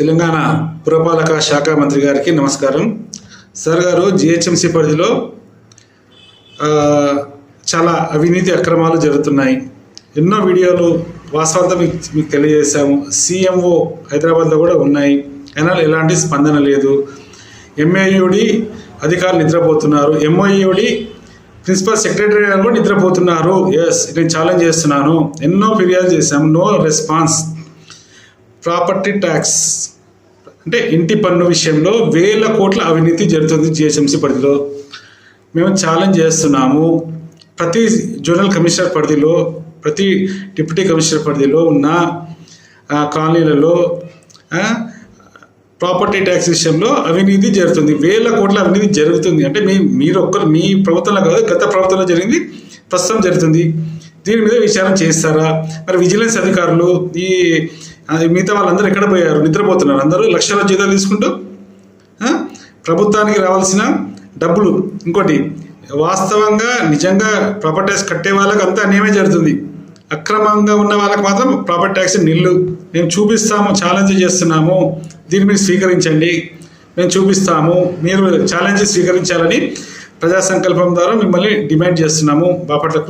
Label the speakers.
Speaker 1: తెలంగాణ పురపాలక శాఖ మంత్రి గారికి నమస్కారం. సార్ గారు జిహెచ్ఎంసీ పరిధిలో చాలా అవినీతి అక్రమాలు జరుగుతున్నాయి. ఎన్నో వీడియోలు వాస్తవంతో మీకు మీకు తెలియజేశాము. సీఎంఓ హైదరాబాద్లో కూడా ఉన్నాయి. అయినా ఎలాంటి స్పందన లేదు. ఎంఏయుడి అధికారులు నిద్రపోతున్నారు. ఎంఓయుడి ప్రిన్సిపల్ సెక్రటరీ గారు కూడా నిద్రపోతున్నారు. ఎస్ నేను ఛాలెంజ్ చేస్తున్నాను. ఎన్నో ఫిర్యాదు చేశాము. No response. ప్రాపర్టీ ట్యాక్స్ అంటే ఇంటి పన్ను విషయంలో వేల కోట్ల అవినీతి జరుగుతుంది జిహెచ్ఎంసీ పరిధిలో. మేము ఛాలెంజ్ చేస్తున్నాము. ప్రతి జోనల్ కమిషనర్ పరిధిలో ప్రతి డిప్యూటీ కమిషనర్ పరిధిలో ఉన్న కాలనీలలో ప్రాపర్టీ ట్యాక్స్ విషయంలో అవినీతి జరుగుతుంది. వేల కోట్ల అవినీతి జరుగుతుంది. అంటే మీ మీరు ఒక్కరు మీ ప్రభుత్వంలో కాదు గత ప్రభుత్వంలో జరిగింది ప్రస్తుతం జరుగుతుంది. దీని మీద విచారణ చేస్తారా? మరి విజిలెన్స్ అధికారులు ఈ మిగతా వాళ్ళందరూ ఎక్కడ పోయారు? నిద్రపోతున్నారు. అందరూ లక్షల జీతాలు తీసుకుంటూ ప్రభుత్వానికి రావాల్సిన డబ్బులు. ఇంకోటి వాస్తవంగా నిజంగా ప్రాపర్టీ ట్యాక్స్ కట్టే వాళ్ళకి అంతా అన్యాయమే జరుగుతుంది. అక్రమంగా ఉన్న వాళ్ళకి మాత్రం ప్రాపర్టీ ట్యాక్స్ నిల్లు. మేము చూపిస్తాము ఛాలెంజ్ చేస్తున్నాము. దీన్ని మీరు స్వీకరించండి. మేము చూపిస్తాము. మీరు ఛాలెంజ్ స్వీకరించాలని ప్రజా సంకల్పం ద్వారా మిమ్మల్ని డిమాండ్ చేస్తున్నాము. బాపట్ల